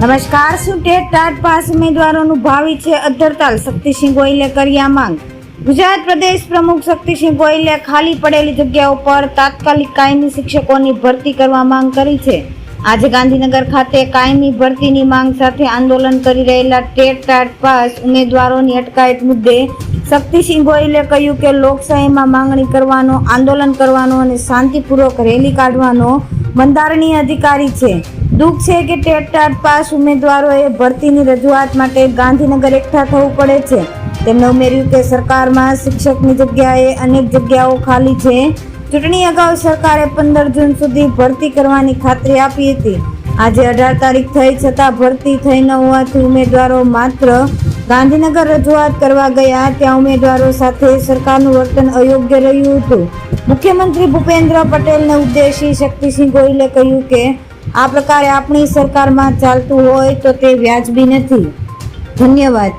નમસ્કાર, શું TET TAT pass ઉમેદવારોનું ભાવિ છે? અધરતાલ શક્તિસિંહ ગોયલે કર્યા માંગ. ગુજરાત પ્રદેશ પ્રમુખ શક્તિસિંહ ગોયલે ખાલી પડેલી જગ્યાઓ પર તાત્કાલિક કાયમી શિક્ષકોની ભરતી કરવા માંગ કરી છે. આજે ગાંધીનગર ખાતે કાયમી ભરતીની માંગ સાથે આંદોલન કરી રહેલા ટેટ ટાટ પાસ ઉમેદવારોની અટકાયત મુદ્દે શક્તિસિંહ ગોયલે કહ્યું કે લોકશાહીમાં માંગણી કરવાનો, આંદોલન કરવાનો અને શાંતિપૂર્વક રેલી કાઢવાનો બંધારણીય અધિકારી છે. દુઃખ છે કે ટેટ ટાટ પાસ ઉમેદવારોએ ભરતીની રજૂઆત માટે ગાંધીનગર એકઠા થવું પડે છે. તેમણે ઉમેર્યું કે સરકારમાં શિક્ષકની જગ્યાએ અનેક જગ્યાઓ ખાલી છે. ચૂંટણી અગાઉ સરકારે પંદર જૂન સુધી ભરતી કરવાની ખાતરી આપી હતી. આજે અઢાર તારીખ થઈ છતાં ભરતી થઈ ન હોવાથી ઉમેદવારો માત્ર ગાંધીનગર રજૂઆત કરવા ગયા, ત્યાં ઉમેદવારો સાથે સરકારનું વર્તન અયોગ્ય રહ્યું હતું. મુખ્યમંત્રી ભૂપેન્દ્ર પટેલને ઉદ્દેશી શક્તિસિંહ ગોયલે કહ્યું કે આ પ્રકારે આપણી સરકારમાં ચાલતું હોય તો તે વ્યાજબી નથી. ધન્યવાદ.